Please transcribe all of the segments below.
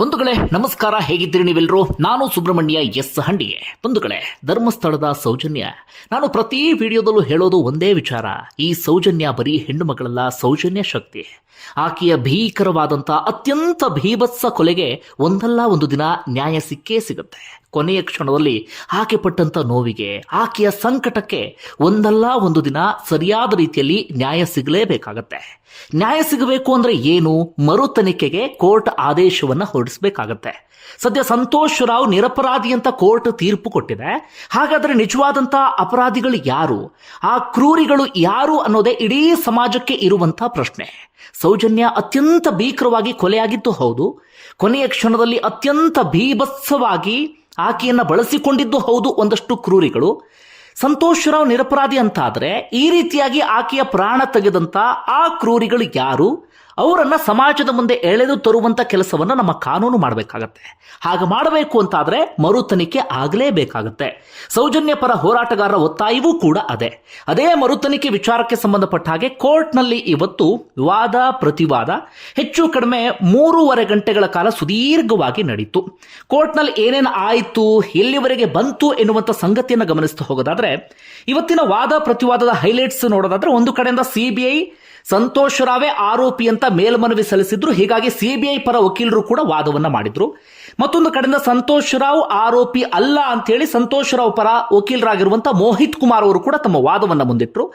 ಬಂಧುಗಳೇ, ನಮಸ್ಕಾರ, ಹೇಗಿದ್ದೀರಿ ನೀವೆಲ್ಲರೂ ನಾನು ಸುಬ್ರಹ್ಮಣ್ಯ ಎಸ್ ಹಂಡಿಗೆ ಬಂಧುಗಳೇ, ಧರ್ಮಸ್ಥಳದ ಸೌಜನ್ಯ. ನಾನು ಪ್ರತಿ ವಿಡಿಯೋದಲ್ಲೂ ಹೇಳೋದು ಒಂದೇ ವಿಚಾರ. ಈ ಸೌಜನ್ಯ ಬರೀ ಹೆಣ್ಣು ಮಕ್ಕಳಲ್ಲ ಸೌಜನ್ಯ ಶಕ್ತಿ. ಆಕೆಯ ಭೀಕರವಾದಂಥ ಅತ್ಯಂತ ಭೀಭತ್ಸ ಕೊಲೆಗೆ ಒಂದಲ್ಲ ಒಂದು ದಿನ ನ್ಯಾಯ ಸಿಕ್ಕೇ ಸಿಗುತ್ತೆ. ಕೊನೆಯ ಕ್ಷಣದಲ್ಲಿ ಆಕೆ ಪಟ್ಟಂತ ನೋವಿಗೆ, ಆಕೆಯ ಸಂಕಟಕ್ಕೆ ಒಂದಲ್ಲ ಒಂದು ದಿನ ಸರಿಯಾದ ರೀತಿಯಲ್ಲಿ ನ್ಯಾಯ ಸಿಗಲೇಬೇಕಾಗತ್ತೆ. ನ್ಯಾಯ ಸಿಗಬೇಕು ಅಂದ್ರೆ ಏನು? ಮರು ತನಿಖೆಗೆ ಕೋರ್ಟ್ ಆದೇಶವನ್ನ ಹೊರಡಿಸಬೇಕಾಗತ್ತೆ. ಸದ್ಯ ಸಂತೋಷ್ ರಾವ್ ನಿರಪರಾಧಿ ಅಂತ ಕೋರ್ಟ್ ತೀರ್ಪು ಕೊಟ್ಟಿದೆ. ಹಾಗಾದ್ರೆ ನಿಜವಾದಂತ ಅಪರಾಧಿಗಳು ಯಾರು? ಆ ಕ್ರೂರಿಗಳು ಯಾರು ಅನ್ನೋದೇ ಇಡೀ ಸಮಾಜಕ್ಕೆ ಇರುವಂತ ಪ್ರಶ್ನೆ. ಸೌಜನ್ಯ ಅತ್ಯಂತ ಭೀಕರವಾಗಿ ಕೊಲೆಯಾಗಿದ್ದು ಹೌದು. ಕೊನೆಯ ಕ್ಷಣದಲ್ಲಿ ಅತ್ಯಂತ ಭೀಭತ್ಸವಾಗಿ ಆಕೆಯನ್ನ ಬಳಸಿಕೊಂಡಿದ್ದು ಹೌದು ಒಂದಷ್ಟು ಕ್ರೂರಿಗಳು. ಸಂತೋಷ್ ರಾವ್ ನಿರಪರಾಧಿ ಅಂತಾದರೆ ಈ ರೀತಿಯಾಗಿ ಆಕೆಯ ಪ್ರಾಣ ತೆಗೆದಂಥ ಆ ಕ್ರೂರಿಗಳು ಯಾರು? ಅವರನ್ನ ಸಮಾಜದ ಮುಂದೆ ಎಳೆದು ತರುವಂತ ಕೆಲಸವನ್ನ ನಮ್ಮ ಕಾನೂನು ಮಾಡಬೇಕಾಗತ್ತೆ. ಹಾಗೆ ಮಾಡಬೇಕು ಅಂತಾದ್ರೆ ಮರು ತನಿಖೆ ಆಗಲೇಬೇಕಾಗತ್ತೆ. ಸೌಜನ್ಯ ಪರ ಹೋರಾಟಗಾರರ ಒತ್ತಾಯವೂ ಕೂಡ ಅದೇ. ಅದೇ ಮರು ತನಿಖೆ ವಿಚಾರಕ್ಕೆ ಸಂಬಂಧಪಟ್ಟ ಹಾಗೆ ಕೋರ್ಟ್ನಲ್ಲಿ ಇವತ್ತು ವಾದ, ಪ್ರತಿವಾದ ಹೆಚ್ಚು ಕಡಿಮೆ ಮೂರುವರೆ ಗಂಟೆಗಳ ಕಾಲ ಸುದೀರ್ಘವಾಗಿ ನಡೀತು. ಕೋರ್ಟ್ನಲ್ಲಿ ಏನೇನು ಆಯಿತು, ಎಲ್ಲಿವರೆಗೆ ಬಂತು ಎನ್ನುವಂಥ ಸಂಗತಿಯನ್ನು ಗಮನಿಸ್ತಾ ಹೋಗೋದಾದ್ರೆ, ಇವತ್ತಿನ ವಾದ, ಪ್ರತಿವಾದದ ಹೈಲೈಟ್ಸ್ ನೋಡೋದಾದ್ರೆ ಒಂದು ಕಡೆಯಿಂದ ಸಿಬಿಐ ಸಂತೋಷ್ ರಾವೇ ಆರೋಪಿ ಅಂತ ಮೇಲ್ಮನವಿ ಸಲ್ಲಿಸಿದ್ರು. ಹೀಗಾಗಿ ಸಿಬಿಐ ಪರ ವಕೀಲರು ಕೂಡ ವಾದವನ್ನ ಮಾಡಿದ್ರು. ಮತ್ತೊಂದು ಕಡೆಯಿಂದ ಸಂತೋಷ್ ರಾವ್ ಆರೋಪಿ ಅಲ್ಲ ಅಂತ ಹೇಳಿ ಸಂತೋಷ್ ರಾವ್ ಪರ ವಕೀಲರಾಗಿರುವಂತಹ ಮೋಹಿತ್ ಕುಮಾರ್ ಅವರು ಕೂಡ ತಮ್ಮ ವಾದವನ್ನ ಮುಂದಿಟ್ರು.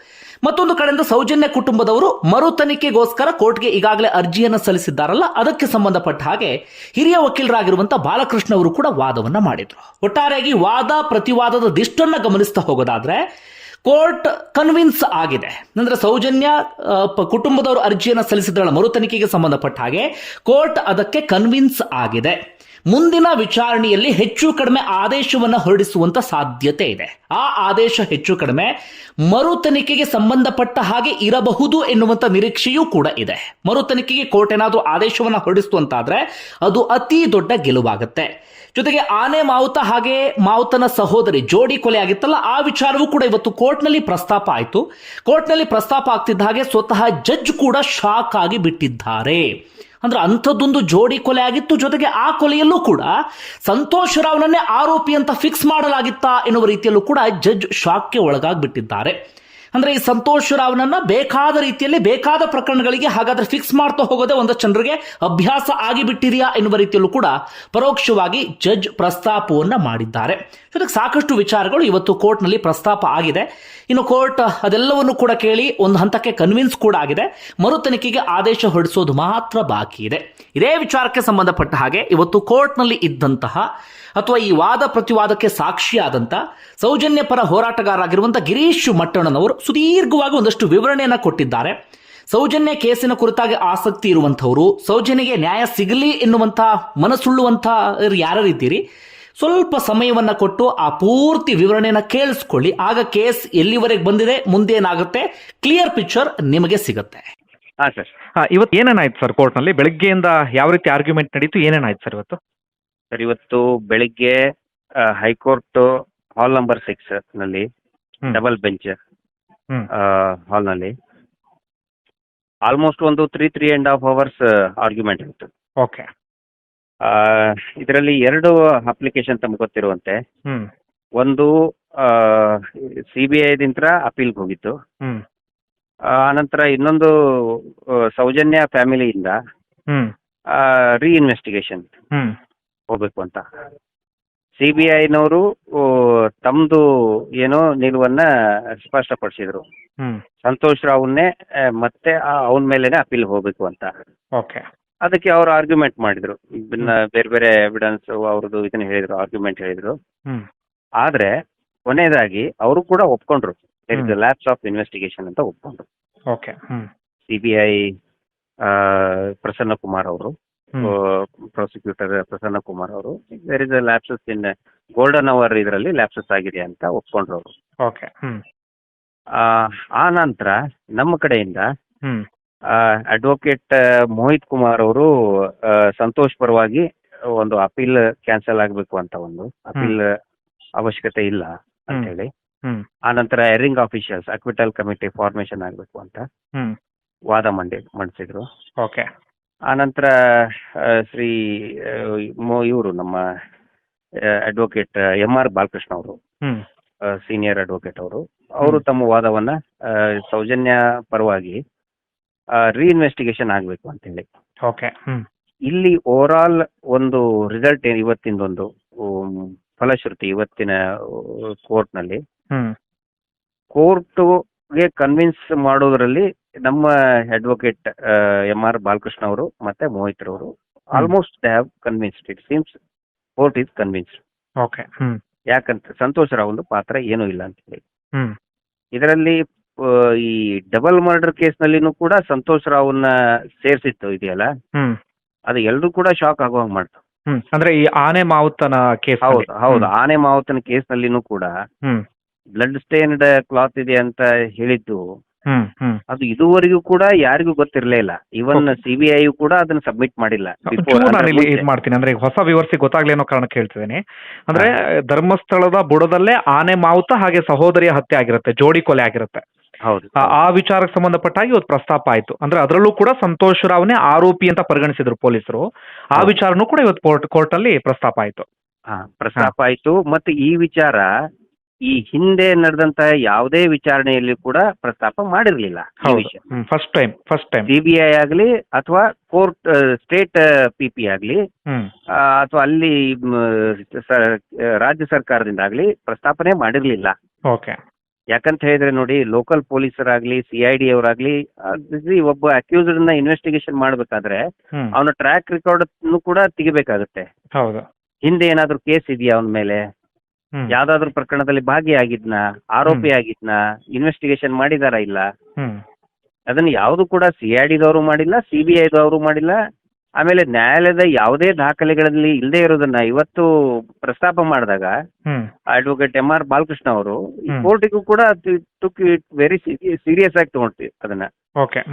ಮತ್ತೊಂದು ಕಡೆಯಿಂದ ಸೌಜನ್ಯ ಕುಟುಂಬದವರು ಮರು ತನಿಖೆಗೋಸ್ಕರ ಕೋರ್ಟ್ಗೆ ಈಗಾಗಲೇ ಅರ್ಜಿಯನ್ನು ಸಲ್ಲಿಸಿದ್ದಾರಲ್ಲ, ಅದಕ್ಕೆ ಸಂಬಂಧಪಟ್ಟ ಹಾಗೆ ಹಿರಿಯ ವಕೀಲರಾಗಿರುವಂತಹ ಬಾಲಕೃಷ್ಣ ಅವರು ಕೂಡ ವಾದವನ್ನ ಮಾಡಿದ್ರು. ಒಟ್ಟಾರೆಯಾಗಿ ವಾದ, ಪ್ರತಿವಾದದ ದಿಷ್ಟನ್ನ ಗಮನಿಸ್ತಾ ಹೋಗೋದಾದ್ರೆ ಕೋರ್ಟ್ ಕನ್ವಿನ್ಸ್ ಆಗಿದೆ. ಅಂದ್ರೆ ಸೌಜನ್ಯ ಕುಟುಂಬದವರು ಅರ್ಜಿಯನ್ನು ಸಲ್ಲಿಸಿದ್ರಲ್ಲ ಮರು ತನಿಖೆಗೆ ಸಂಬಂಧಪಟ್ಟ ಹಾಗೆ, ಕೋರ್ಟ್ ಅದಕ್ಕೆ ಕನ್ವಿನ್ಸ್ ಆಗಿದೆ. ಮುಂದಿನ ವಿಚಾರಣೆಯಲ್ಲಿ ಹೆಚ್ಚು ಕಡಿಮೆ ಆದೇಶವನ್ನು ಹೊರಡಿಸುವಂತ ಸಾಧ್ಯತೆ ಇದೆ. ಆ ಆದೇಶ ಹೆಚ್ಚು ಕಡಿಮೆ ಮರು ತನಿಖೆಗೆ ಸಂಬಂಧಪಟ್ಟ ಹಾಗೆ ಇರಬಹುದು ಎನ್ನುವಂತ ನಿರೀಕ್ಷೆಯೂ ಕೂಡ ಇದೆ. ಮರು ತನಿಖೆಗೆ ಕೋರ್ಟ್ ಏನಾದರೂ ಆದೇಶವನ್ನು ಹೊರಡಿಸುವಂತಾದ್ರೆ ಅದು ಅತಿ ದೊಡ್ಡ ಗೆಲುವಾಗುತ್ತೆ. ಜೊತೆಗೆ ಆನೆ ಮಾವುತ ಹಾಗೆ ಮಾವುತನ ಸಹೋದರಿ ಜೋಡಿ ಕೊಲೆ ಆಗಿತ್ತಲ್ಲ, ಆ ವಿಚಾರವೂ ಕೂಡ ಇವತ್ತು ಕೋರ್ಟ್ನಲ್ಲಿ ಪ್ರಸ್ತಾಪ ಆಯಿತು. ಕೋರ್ಟ್ನಲ್ಲಿ ಪ್ರಸ್ತಾಪ ಆಗ್ತಿದ್ದ ಹಾಗೆ ಸ್ವತಃ ಜಡ್ಜ್ ಕೂಡ ಶಾಕ್ ಆಗಿ ಬಿಟ್ಟಿದ್ದಾರೆ. ಅಂದ್ರೆ ಅಂಥದ್ದೊಂದು ಜೋಡಿ ಕೊಲೆ ಆಗಿತ್ತು, ಜೊತೆಗೆ ಆ ಕೊಲೆಯಲ್ಲೂ ಕೂಡ ಸಂತೋಷ್ ರಾವ್ನನ್ನೇ ಆರೋಪಿ ಅಂತ ಫಿಕ್ಸ್ ಮಾಡಲಾಗಿತ್ತಾ ಎನ್ನುವ ರೀತಿಯಲ್ಲೂ ಕೂಡ ಜಡ್ಜ್ ಶಾಕ್ಗೆ ಒಳಗಾಗ್ಬಿಟ್ಟಿದ್ದಾರೆ. ಅಂದ್ರೆ ಈ ಸಂತೋಷ್ ರಾವ್ನನ್ನ ಬೇಕಾದ ರೀತಿಯಲ್ಲಿ ಬೇಕಾದ ಪ್ರಕರಣಗಳಿಗೆ ಹಾಗಾದ್ರೆ ಫಿಕ್ಸ್ ಮಾಡ್ತಾ ಹೋಗೋದೇ ಒಂದು ಜನರಿಗೆ ಅಭ್ಯಾಸ ಆಗಿಬಿಟ್ಟಿದೆಯಾ ಎನ್ನುವ ರೀತಿಯಲ್ಲೂ ಕೂಡ ಪರೋಕ್ಷವಾಗಿ ಜಡ್ಜ್ ಪ್ರಸ್ತಾಪವನ್ನ ಮಾಡಿದ್ದಾರೆ. ಜೊತೆಗೆ ಸಾಕಷ್ಟು ವಿಚಾರಗಳು ಇವತ್ತು ಕೋರ್ಟ್ನಲ್ಲಿ ಪ್ರಸ್ತಾಪ ಆಗಿದೆ. ಇನ್ನು ಕೋರ್ಟ್ ಅದೆಲ್ಲವನ್ನು ಕೂಡ ಕೇಳಿ ಒಂದು ಹಂತಕ್ಕೆ ಕನ್ವಿನ್ಸ್ ಕೂಡ ಆಗಿದೆ. ಮರು ತನಿಖೆಗೆ ಆದೇಶ ಹೊರಡಿಸೋದು ಮಾತ್ರ ಬಾಕಿ ಇದೆ. ಇದೇ ವಿಚಾರಕ್ಕೆ ಸಂಬಂಧಪಟ್ಟ ಹಾಗೆ ಇವತ್ತು ಕೋರ್ಟ್ನಲ್ಲಿ ಇದ್ದಂತಹ ಅಥವಾ ಈ ವಾದ ಪ್ರತಿವಾದಕ್ಕೆ ಸಾಕ್ಷಿಯಾದಂತ ಸೌಜನ್ಯ ಪರ ಹೋರಾಟಗಾರರಾಗಿರುವಂಥ ಗಿರೀಶ್ ಮಟ್ಟಣ್ಣನವರು ಸುದೀರ್ಘವಾಗಿ ಒಂದಷ್ಟು ವಿವರಣೆಯನ್ನ ಕೊಟ್ಟಿದ್ದಾರೆ. ಸೌಜನ್ಯ ಕೇಸಿನ ಕುರಿತಾಗಿ ಆಸಕ್ತಿ ಇರುವಂಥವರು, ಸೌಜನ್ಯಗೆ ನ್ಯಾಯ ಸಿಗಲಿ ಎನ್ನುವಂಥ ಮನಸ್ಸುಳ್ಳುವಂಥ ಯಾರಿದ್ದೀರಿ ಸ್ವಲ್ಪ ಸಮಯವನ್ನ ಕೊಟ್ಟು ಆ ಪೂರ್ತಿ ವಿವರಣೆಯನ್ನ ಕೇಳಿಸ್ಕೊಳ್ಳಿ. ಆಗ ಕೇಸ್ ಎಲ್ಲಿವರೆಗೆ ಬಂದಿದೆ ಮುಂದೆ ಏನಾಗುತ್ತೆ ಕ್ಲಿಯರ್ ಪಿಕ್ಚರ್ ನಿಮಗೆ ಸಿಗುತ್ತೆ. ಹಾಂ ಸರ್. ಹಾ, ಇವತ್ತು ಏನೇನಾಯ್ತು ಸರ್ ಕೋರ್ಟ್ನಲ್ಲಿ? ಬೆಳಗ್ಗೆಯಿಂದ ಯಾವ ರೀತಿ ಆರ್ಗ್ಯುಮೆಂಟ್ ನಡೀತು, ಏನೇನಾಯ್ತು ಸರ್ ಇವತ್ತು? ಸರ್ ಇವತ್ತು ಬೆಳಿಗ್ಗೆ ಹೈಕೋರ್ಟ್ ಹಾಲ್ ನಂಬರ್ ಸಿಕ್ಸ್ನಲ್ಲಿ ಹ್ಮ್. ಡಬಲ್ ಬೆಂಚ್ ಹಾಲ್ನಲ್ಲಿ ಆಲ್ಮೋಸ್ಟ್ ಒಂದು three three and half hours argument ಇತ್ತು. ಓಕೆ. ಇದರಲ್ಲಿ ಎರಡು ಅಪ್ಲಿಕೇಶನ್ ತಮ್ಗೆ ಗೊತ್ತಿರುವಂತೆ. ಹ್ಮ್. ಒಂದು ಸಿ ಬಿ ಐದಿಂತ್ರ ಅಪೀಲ್ಗೆ ಹೋಗಿತ್ತು. ಹ್ಮ್. ಆ, ಆನಂತರ ಇನ್ನೊಂದು ಆ, ಸೌಜನ್ಯ ಫ್ಯಾಮಿಲಿಯಿಂದ ಹ್ಮ್. ರೀ ಇನ್ವೆಸ್ಟಿಗೇಷನ್. ಹ್ಮ್. ಹೋಗ್ಬೇಕು ಅಂತ. ಸಿ ಬಿ ಐನವರು ತಮ್ಮದು ಏನೋ ನಿಲುವನ್ನ ಸ್ಪಷ್ಟಪಡಿಸಿದ್ರು. ಹ್ಮ್. ಸಂತೋಷ್ ರಾವ್ನೇ ಆ, ಮತ್ತೆ ಅವನ ಮೇಲೇನೆ ಅಪೀಲ್ ಹೋಗ್ಬೇಕು ಅಂತ. ಓಕೆ. ಅದಕ್ಕೆ ಅವರು ಆರ್ಗ್ಯುಮೆಂಟ್ ಮಾಡಿದ್ರು. ಇದನ್ನ ಬೇರೆ ಬೇರೆ ಎವಿಡೆನ್ಸ್ ಅವ್ರದ್ದು ಇದನ್ನ ಹೇಳಿದ್ರು ಆರ್ಗ್ಯುಮೆಂಟ್ ಹೇಳಿದ್ರು. ಹ್ಮ್. ಆದ್ರೆ ಕೊನೆಯದಾಗಿ ಅವರು ಕೂಡ ಒಪ್ಕೊಂಡ್ರು. ಹ್ಮ್. ಲ್ಯಾಬ್ಸ್ ಆಫ್ ಇನ್ವೆಸ್ಟಿಗೇಷನ್ ಅಂತ ಒಪ್ಕೊಂಡ್ರು. Okay. Hmm. C B I Prasanna Kumar ಅವರು. ಪ್ರಾಸಿಕ್ಯೂಟರ್ ಪ್ರಸನ್ನ ಕುಮಾರ್ ಅವರು. There is a lapses in golden hour ಇದರಲ್ಲಿ ಲ್ಯಾಪ್ಸಸ್ ಆಗಿದೆ ಅಂತ ಒಪ್ಕೊಂಡ್ರು. ಅವರು ಓಕೆ ಆ ನಂತರ ನಮ್ಮ ಕಡೆಯಿಂದ ಅಡ್ವೊಕೇಟ್ ಮೋಹಿತ್ ಕುಮಾರ್ ಅವರು ಸಂತೋಷ್ ಪರವಾಗಿ ಒಂದು ಅಪೀಲ್ ಕ್ಯಾನ್ಸಲ್ ಆಗಬೇಕು ಅಂತ ಒಂದು ಅಪೀಲ್ ಅವಶ್ಯಕತೆ ಇಲ್ಲ ಅಂತ ಹೇಳಿ. ಆ ನಂತರ erring officials acquittal committee formation ಆಗಬೇಕು ಅಂತ ವಾದ ಮಂಡಿ ಮಂಡಿಸಿದ್ರು. ಓಕೆ. ಆನಂತರ ಶ್ರೀ ಇವರು ನಮ್ಮ ಅಡ್ವೊಕೇಟ್ ಎಂ ಆರ್ ಬಾಲಕೃಷ್ಣ ಅವರು. ಸೀನಿಯರ್ ಅಡ್ವೊಕೇಟ್ ಅವರು. ಅವರು ತಮ್ಮ ವಾದವನ್ನ ಸೌಜನ್ಯ ಪರವಾಗಿ ರೀಇನ್ವೆಸ್ಟಿಗೇಷನ್ ಆಗಬೇಕು ಅಂತೇಳಿ. ಓಕೆ. ಹ್ಮ್. ಇಲ್ಲಿ ಓವರ್ ಆಲ್ ಒಂದು ರಿಸಲ್ಟ್ ಇವತ್ತಿಂದೊಂದು ಉಮ್, ಫಲಶ್ರುತಿ ಇವತ್ತಿನ ಕೋರ್ಟ್ನಲ್ಲಿ ಹ್ಮ್. ಕೋರ್ಟ್ಗೆ ಕನ್ವಿನ್ಸ್ ಮಾಡೋದ್ರಲ್ಲಿ ನಮ್ಮ ಅಡ್ವೊಕೇಟ್ ಎಂ ಆರ್ ಬಾಲಕೃಷ್ಣ ಅವರು ಮತ್ತೆ ಮೋಹಿತ್ ಅವರು almost they have convinced it seems court is convinced okay ಯಾಕಂತ ಸಂತೋಷ್ ರಾವ್ ಒಂದು ಪಾತ್ರ ಏನೂ ಇಲ್ಲ ಅಂತ ಹೇಳಿ. ಇದರಲ್ಲಿ ಈ ಡಬಲ್ ಮರ್ಡರ್ ಕೇಸ್ ನಲ್ಲಿನೂ ಕೂಡ ಸಂತೋಷ್ ರಾವ್ನ ಸೇರಿಸಿತ್ತು ಇದೆಯಲ್ಲ? ಅದು ಎಲ್ರೂ ಕೂಡ ಶಾಕ್ ಆಗುವಂಗ್ ಮಾಡ್ತು. ಅಂದ್ರೆ ಈ ಆನೆ ಮಾವುತನ ಕೇಸ್ ಹೌದು ಹೌದು. ಆನೆ ಮಾವುತನ ಕೇಸ್ ನಲ್ಲಿನೂ ಕೂಡ ಬ್ಲಡ್ ಸ್ಟೇನ್ಡ್ ಕ್ಲಾತ್ ಇದೆ ಅಂತ ಹೇಳಿದ್ದು ಅದು ಇದುವರೆಗೂ ಕೂಡ ಯಾರಿಗೂ ಗೊತ್ತಿರಲೇ ಇಲ್ಲ. ಇವನ್ ಸಿ ಬಿ ಐ ಕೂಡ ಅದನ್ನ ಸಬ್ಮಿಟ್ ಮಾಡಿಲ್ಲ. ನಾನು ಅಂದ್ರೆ ಇಲ್ಲಿ. ಇದು ಮಾಡ್ತೀನಿ. ಅಂದ್ರೆ ಹೊಸ ವಿವರ್ಸಿ ಗೊತ್ತಾಗ್ಲಿ ಅನ್ನೋ ಕಾರಣಕ್ಕೆ ಹೇಳ್ತಿದ್ದೀನಿ. ಅಂದ್ರೆ ಧರ್ಮಸ್ಥಳದ ಬುಡದಲ್ಲೇ ಆನೆ ಮಾವುತ ಹಾಗೆ ಸಹೋದರಿಯ ಹತ್ಯೆ ಆಗಿರುತ್ತೆ. ಜೋಡಿ ಕೊಲೆ ಆಗಿರುತ್ತೆ. ಹೌದು. ಆ- ವಿಚಾರಕ್ಕೆ ಸಂಬಂಧಪಟ್ಟಾಗಿ ಇವತ್ತು ಪ್ರಸ್ತಾಪ ಆಯ್ತು. ಅಂದ್ರೆ ಅದರಲ್ಲೂ ಕೂಡ ಸಂತೋಷ್ ರಾವ್ನೇ ಆರೋಪಿ ಅಂತ ಪರಿಗಣಿಸಿದ್ರು ಪೊಲೀಸರು. ಆ ವಿಚಾರನೂ ಕೂಡ ಇವತ್ತು ಕೋರ್ಟ್ ಕೋರ್ಟ್ ಅಲ್ಲಿ ಪ್ರಸ್ತಾಪ ಆಯ್ತು. ಪ್ರಸ್ತಾಪ ಆಯ್ತು. ಮತ್ತೆ ಈ ವಿಚಾರ ಈ ಹಿಂದೆ ನಡೆದಂತ ಯಾವುದೇ ವಿಚಾರಣೆಯಲ್ಲಿ ಕೂಡ ಪ್ರಸ್ತಾಪ ಮಾಡಿರ್ಲಿಲ್ಲ ಈ ವಿಷಯ. First time first time CBI ಆಗಲಿ ಅಥವಾ ಕೋರ್ಟ್ ಸ್ಟೇಟ್ ಪಿ ಪಿ ಆಗಲಿ ಅಥವಾ ಅಲ್ಲಿ ರಾಜ್ಯ ಸರ್ಕಾರದಿಂದ ಆಗಲಿ ಪ್ರಸ್ತಾಪನೆ ಮಾಡಿರಲಿಲ್ಲ. ಓಕೆ ಯಾಕಂತ ಹೇಳಿದ್ರೆ ನೋಡಿ ಲೋಕಲ್ ಪೊಲೀಸರಾಗ್ಲಿ ಸಿ ಐ ಡಿ ಅವರಾಗ್ಲಿ ಒಬ್ಬ ಅಕ್ಯೂಸ್ಡ್ನ ಇನ್ವೆಸ್ಟಿಗೇಷನ್ ಮಾಡ್ಬೇಕಾದ್ರೆ ಅವನ ಟ್ರ್ಯಾಕ್ ರೆಕಾರ್ಡ್ ಕೂಡ ತೆಗಿಬೇಕಾಗುತ್ತೆ. ಹೌದು. ಹಿಂದೆ ಏನಾದ್ರೂ ಕೇಸ್ ಇದೆಯಾ ಅವನ ಮೇಲೆ? ಯಾವ್ದಾದ್ರು ಪ್ರಕರಣದಲ್ಲಿ ಭಾಗಿಯಾಗಿದ್ನ ಆರೋಪಿ ಆಗಿದ್ನ ಇನ್ವೆಸ್ಟಿಗೇಷನ್ ಮಾಡಿದಾರ ಇಲ್ಲ? ಅದನ್ನ ಯಾವುದು ಕೂಡ ಸಿ ಐ ಡಿದವರು ಮಾಡಿಲ್ಲ ಸಿ ಬಿ ಐದವರು ಮಾಡಿಲ್ಲ. ಆಮೇಲೆ ನ್ಯಾಯಾಲಯದ ಯಾವುದೇ ದಾಖಲೆಗಳಲ್ಲಿ ಇಲ್ಲದೆ ಇರೋದನ್ನ ಇವತ್ತು ಪ್ರಸ್ತಾಪ ಮಾಡಿದಾಗ ಅಡ್ವೊಕೇಟ್ ಎಂ ಆರ್ ಬಾಲಕೃಷ್ಣ ಅವರು. ಕೋರ್ಟಿಗೂ ಕೂಡ ವೆರಿ ಸೀರಿಯಸ್ ಆಗಿ ತಗೊಂಡ್ತೀವಿ ಅದನ್ನ. ಓಕೆ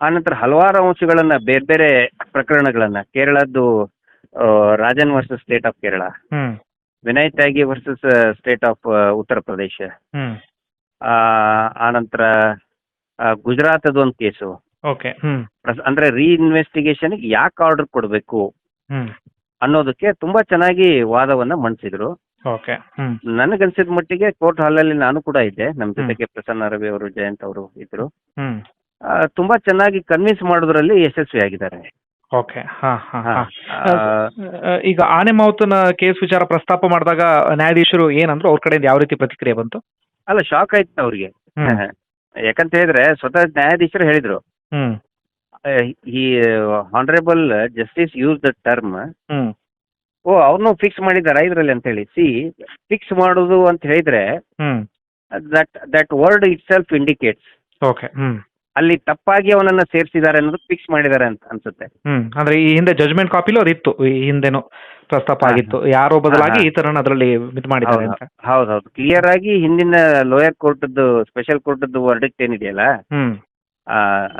ಆನಂತರ ಹಲವಾರು ಅಂಶಗಳನ್ನ ಬೇರೆ ಬೇರೆ ಪ್ರಕರಣಗಳನ್ನ ಕೇರಳದ್ದು Rajan versus state of Kerala Vinay Tyagi versus state of Uttar Pradesh hmm. ಆ, ನಂತರ ಗುಜರಾತ್ ಒಂದು ಕೇಸು. ಓಕೆ ಹ್ಮ್. ಪ್ರಸ್- ಅಂದ್ರೆ ರೀಇನ್ವೆಸ್ಟಿಗೇಷನ್ ಯಾಕೆ ಆರ್ಡರ್ ಕೊಡಬೇಕು? ಹ್ಮ್. ಅನ್ನೋದಕ್ಕೆ ತುಂಬಾ ಚೆನ್ನಾಗಿ ವಾದವನ್ನ ಮಂಡಿಸಿದ್ರು. Okay hmm. ನನಗನ್ಸಿದ ಮಟ್ಟಿಗೆ ಕೋರ್ಟ್ ಹಾಲಲ್ಲಿ ನಾನು ಕೂಡ ಇದ್ದೆ. ನಮ್ ಜೊತೆಗೆ ಪ್ರಸನ್ನ ರವಿ ಅವರು ಜಯಂತ್ ಅವರು ಇದ್ರು. ಹ್ಮ್. ತುಂಬಾ ಚೆನ್ನಾಗಿ ಕನ್ವಿನ್ಸ್ ಮಾಡೋದ್ರಲ್ಲಿ ಯಶಸ್ವಿಯಾಗಿದ್ದಾರೆ. ಓಕೆ ಹಾ ಹಾ ಹಾ. ಹಾ. ಆ, ಈಗ ಆನೆ ಮಾವುತನ ಕೇಸ್ ವಿಚಾರ ಪ್ರಸ್ತಾಪ ಮಾಡಿದಾಗ ನ್ಯಾಯಾಧೀಶರು ಏನಂದ್ರು ಅವ್ರ ಕಡೆಯಿಂದ ಯಾವ ರೀತಿ ಪ್ರತಿಕ್ರಿಯೆ ಬಂತು? ಅಲ್ಲ ಶಾಕ್ ಆಯ್ತು ಅವ್ರಿಗೆ. ಯಾಕಂತ ಹೇಳಿದ್ರೆ ಸ್ವತಃ ನ್ಯಾಯಾಧೀಶರು ಹೇಳಿದ್ರು. ಈ honourable justice use the term ಓ ಅವ್ರನ್ನೂ ಫಿಕ್ಸ್ ಮಾಡಿದ್ದಾರೆ ಇದ್ರಲ್ಲಿ ಅಂತ ಹೇಳಿ. ಸಿ ಫಿಕ್ಸ್ ಮಾಡುದು ಅಂತ ಹೇಳಿದ್ರೆ that that word itself indicates okay ಅಲ್ಲಿ ತಪ್ಪಾಗಿ ಅವನನ್ನ ಸೇರಿಸಿದ್ದಾರೆ ಅನ್ನೋದು ಫಿಕ್ಸ್ ಮಾಡಿದ್ದಾರೆ ಅಂತ ಅನ್ಸುತ್ತೆ. ಹ್ಮ್ ಅಂದ್ರೆ ಈ ಹಿಂದೆ ಜಜ್ಮೆಂಟ್ ಕಾಪಿಲೂ ಇತ್ತು ಈ ಹಿಂದೆನೂ ಪ್ರಸ್ತಾಪ ಆಗಿತ್ತು. ಯಾರೋ ಬದಲಾಗಿ. ಈ ತರ ಅದರಲ್ಲಿ ಇದು ಮಾಡಿದ್ದಾರೆ ಹೌದು ಅಂತ. ಹೌದೌದು. ಕ್ಲಿಯರ್ ಆಗಿ ಹಿಂದಿನ ಲೋಯರ್ ಕೋರ್ಟ್ದು ಸ್ಪೆಷಲ್ ಕೋರ್ಟ್ದು ವರ್ಡಿಕ್ಟ್ ಏನಿದೆಯಲ್ಲ ಹ್ಮ್.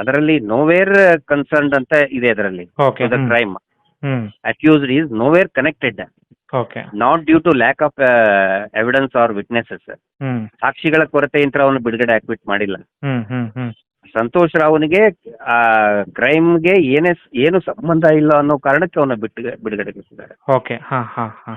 ಅದರಲ್ಲಿ ನೋವೇರ್ ಕನ್ಸರ್ನ್ ಅಂತ ಇದೆ ಅದರಲ್ಲಿ. Crime accused is nowhere connected not due to lack of evidence or witnesses ಸಾಕ್ಷಿಗಳ ಕೊರತೆಯಿಂದ ಅವನು ಬಿಡುಗಡೆ ಆಕ್ವಿಟ್ ಮಾಡಿಲ್ಲ. ಸಂತೋಷ್ ರಾವ್ನಿಗೆ ಆ ಕ್ರೈಮ್ಗೆ ಏನೇ ಏನು ಸಂಬಂಧ ಇಲ್ಲ ಅನ್ನೋ ಕಾರಣಕ್ಕೆ ಅವನ ಬಿಟ್ಟು ಬಿಡುಗಡೆಗೊಳಿಸಿದ್ದಾರೆ. ಓಕೆ ಹಾ ಹಾ ಹಾ.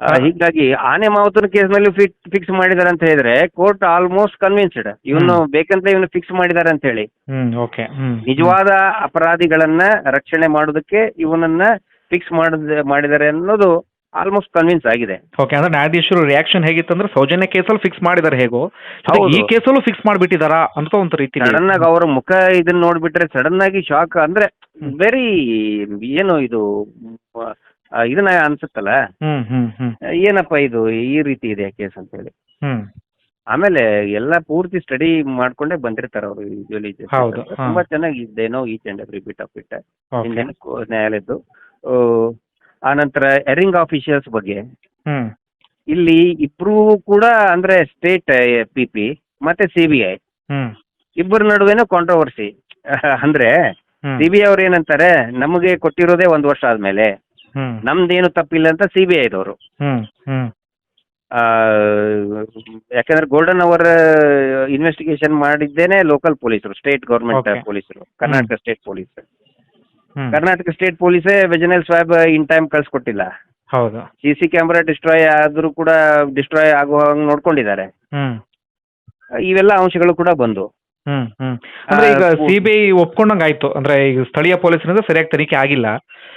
ಆ, ಹೀಗಾಗಿ ಆನೆ ಮಾವತನ ಕೇಸ್ನಲ್ಲಿ ಫಿಕ್ಸ್ ಮಾಡಿದ್ದಾರೆ ಅಂತ ಹೇಳಿದ್ರೆ ಕೋರ್ಟ್ ಆಲ್ಮೋಸ್ಟ್ ಕನ್ವಿನ್ಸ್ಡ್. ಇವನು ಬೇಕಂತ ಇವನು ಫಿಕ್ಸ್ ಮಾಡಿದ್ದಾರೆ ಅಂತ ಹೇಳಿ. Hmm okay hmm. ನಿಜವಾದ ಅಪರಾಧಿಗಳನ್ನ ರಕ್ಷಣೆ ಮಾಡೋದಕ್ಕೆ ಇವನನ್ನ ಫಿಕ್ಸ್ ಮಾಡಿದ ಮಾಡಿದ್ದಾರೆ ಅನ್ನೋದು ಆಲ್ಮೋಸ್ಟ್ ಕನ್ವಿನ್ಸ್ ಆಗಿದೆ. ಓಕೆ ಅಂದ್ರೆ ನ್ಯಾಯಾಧೀಶರು ರಿಯಾಕ್ಷನ್ ಹೇಗಿತ್ತಂದ್ರೆ ಸೌಜನ್ಯ ಕೇಸಲ್ಲಿ ಫಿಕ್ಸ್ ಮಾಡಿದಾರೆ ಹೇಗೋ? ಜೊತೆಗೆ ಹೌದು. ಈ ಕೇಸಲ್ಲೂ ಫಿಕ್ಸ್ ಮಾಡಿಬಿಟ್ಟಿದಾರಾ ಅಂತ ಒಂದು ರೀತಿ ಸಡನ್ ಆಗಿ ಅವರ ಮುಖ ಇದನ್ನ ನೋಡ್ಬಿಟ್ರೆ ಸಡನ್ ಆಗಿ ಶಾಕ್ ಅಂದ್ರೆ ವೆರಿ ಏನು ಇದು ಆ, ಇದನ್ನ ಅನ್ಸುತ್ತಲ್ಲ? ಹ್ಮ್ ಹ್ಮ್ ಹ್ಮ್. ಏನಪ್ಪ ಇದು ಈ ರೀತಿ ಇದೆ ಕೇಸ್ ಅಂತ ಹೇಳಿ. ಹ್ಮ್. ಆಮೇಲೆ ಎಲ್ಲ ಪೂರ್ತಿ ಸ್ಟಡಿ ಮಾಡ್ಕೊಂಡೇ ಬಂದಿರ್ತಾರೆ ಅವರು ಯೂಶಲಿ ಹೌದು, ಹಾ. ತುಂಬಾ ಚೆನ್ನಾಗಿ ಇದ್ದೇನೋ each and every bit of it okay ನ್ಯಾಯಾಲಯದ್ದು. ಆ, ಆನಂತರ ಎರಿಂಗ್ ಆಫೀಷಿಯಲ್ಸ್ ಬಗ್ಗೆ. ಹ್ಮ್. ಇಲ್ಲಿ ಇಬ್ರು ಕೂಡ ಅಂದ್ರೆ ಸ್ಟೇಟ್ ಪಿ ಪಿ ಮತ್ತೆ ಸಿಬಿಐ ಬಿ ಐ ಹ್ಮ್. ಇಬ್ಬರ ನಡುವೆನೂ ಕಾಂಟ್ರವರ್ಸಿ ಅಂದ್ರೆ ಸಿಬಿಐ ಅವ್ರು ಏನಂತಾರೆ ನಮಗೆ ಕೊಟ್ಟಿರೋದೇ ಒಂದ್ ವರ್ಷ ಆದ್ಮೇಲೆ. ಹ್ಮ್. ನಮ್ದೇನು ತಪ್ಪಿಲ್ಲ ಅಂತ ಸಿಬಿಐ ದವರು. ಹ್ಮ್ ಹ್ಮ್. ಯಾಕಂದ್ರೆ ಗೋಲ್ಡನ್ ಅವರ್ ಇನ್ವೆಸ್ಟಿಗೇಷನ್ ಮಾಡಿದ್ದೇನೆ ಲೋಕಲ್ ಪೊಲೀಸರು ಸ್ಟೇಟ್ ಗೌರ್ಮೆಂಟ್ Okay. ಪೊಲೀಸರು Karnataka state police Karnataka state police vaginal swab in time ಕಳ್ಸಿಕೊಟ್ಟಿಲ್ಲ. ಹೌದು. ಸಿ ಸಿ ಕ್ಯಾಮ್ರಾ ಡಿಸ್ಟ್ರಾಯ್ ಆದ್ರೂ ಕೂಡ ಡಿಸ್ಟ್ರಾಯ್ ಆಗೋ ಹಂಗ್ ನೋಡ್ಕೊಂಡಿದ್ದಾರೆ. ಹ್ಮ್. ಇವೆಲ್ಲ ಅಂಶಗಳು ಕೂಡ ಬಂದು. ಹ್ಮ್ ಹ್ಮ್. ಅಂದ್ರೆ ಈಗ ಸಿಬಿಐ ಒಪ್ಕೊಂಡಂಗ ಆಯ್ತು ಅಂದ್ರೆ ಈಗ ಸ್ಥಳೀಯ ಪೊಲೀಸರಿಂದ ಸರಿಯಾಗಿ ತನಿಖೆ ಆಗಿಲ್ಲ.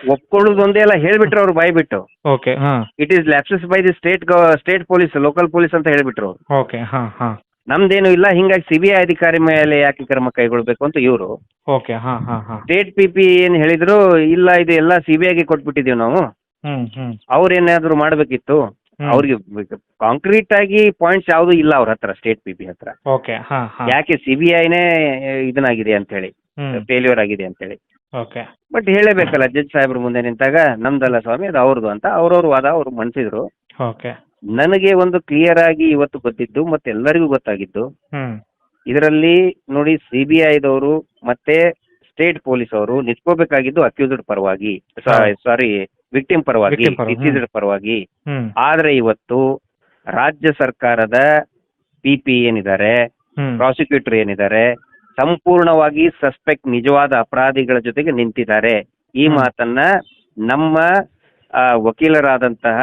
ಒಪ್ಕೊಳ್ಳೋದು ಒಂದೇ ಎಲ್ಲ ಹೇಳ್ಬಿಟ್ರು ಅವ್ರು ಬಾಯ್ ಬಿಟ್ಟು ಓಕೆ ಹಾ it is lapses by the state state police local police ಅಂತ ಹೇಳ್ಬಿಟ್ರು. ಓಕೆ ಹಾ ಹಾ. ನಮ್ದೇನು ಇಲ್ಲ ಹಿಂಗಾಗಿ ಸಿಬಿಐ ಅಧಿಕಾರಿ ಮೇಲೆ ಯಾಕೆ ಕ್ರಮ ಕೈಗೊಳ್ಬೇಕು ಅಂತ ಇವರು. ಓಕೆ ಹಾ ಹಾ ಹಾ. ಸ್ಟೇಟ್ ಪಿ ಪಿ ಏನ್ ಹೇಳಿದ್ರು ಇಲ್ಲ ಇದು ಎಲ್ಲ ಸಿಬಿಐಗೆ ಕೊಟ್ಬಿಟ್ಟಿದೀವಿ ನಾವು. ಹ್ಮ್ ಹ್ಮ್. ಅವ್ರೇನಾದ್ರು ಮಾಡ್ಬೇಕಿತ್ತು ಹ್ಮ್. ಅವ್ರಿಗೆ ಕಾಂಕ್ರೀಟ್ ಆಗಿ ಪಾಯಿಂಟ್ಸ್ ಯಾವ್ದು ಇಲ್ಲ ಅವ್ರ ಹತ್ರ ಸ್ಟೇಟ್ ಪಿ ಪಿ ಹತ್ರ. ಓಕೆ ಹಾ ಹಾ. ಯಾಕೆ ಸಿಬಿಐನೇ ಇದನ್ನಾಗಿದೆ ಅಂತ ಹೇಳಿ ಹ್ಮ್. ಫೇಲ್ಯೂರ್ ಆಗಿದೆ ಅಂತ ಹೇಳಿ ಓಕೆ ಬಟ್ ಹೇಳಬೇಕಲ್ಲ ಜಡ್ಜ್ ಸಾಹೇಬ್ರ ಮುಂದೆ ನಿಂತಾಗ ನಮ್ದಲ್ಲ ಸ್ವಾಮಿ ಅದು ಅವ್ರದ್ದು ಅಂತ ಅವ್ರವ್ರ ವಾದ ಅವ್ರು ಮಂಡಿಸಿದ್ರು ಓಕೆ ನನಗೆ ಒಂದು ಕ್ಲಿಯರ್ ಆಗಿ ಇವತ್ತು ಗೊತ್ತಿದ್ದು ಮತ್ತೆ ಎಲ್ಲರಿಗೂ ಗೊತ್ತಾಗಿದ್ದು. ಹ್ಮ್. ಇದರಲ್ಲಿ ನೋಡಿ ಸಿ ಬಿ ಐದವರು ಮತ್ತೆ ಸ್ಟೇಟ್ ಪೊಲೀಸ್ ಅವರು ನಿಂತ್ಕೋಬೇಕಾಗಿದ್ದು ಅಕ್ಯೂಸ್ಡ್ ಪರವಾಗಿ. ಸಾರಿ ವಿಕ್ಟಿಮ್ ಪರವಾಗಿ Victim ಡಿಸೀಸ್ಡ್ ಪರವಾಗಿ. ಹ್ಮ್. ಆದ್ರೆ ಇವತ್ತು ರಾಜ್ಯ ಸರ್ಕಾರದ ಪಿ ಪಿ ಏನಿದ್ದಾರೆ ಹ್ಮ್. ಪ್ರಾಸಿಕ್ಯೂಟರ್ ಏನಿದ್ದಾರೆ ಸಂಪೂರ್ಣವಾಗಿ ಸಸ್ಪೆಕ್ಟ್ ನಿಜವಾದ ಅಪರಾಧಿಗಳ ಜೊತೆಗೆ ನಿಂತಿದ್ದಾರೆ. ಈ ಹ್ಮ್. ಮಾತನ್ನ ನಮ್ಮ ಆ, ವಕೀಲರಾದಂತಹ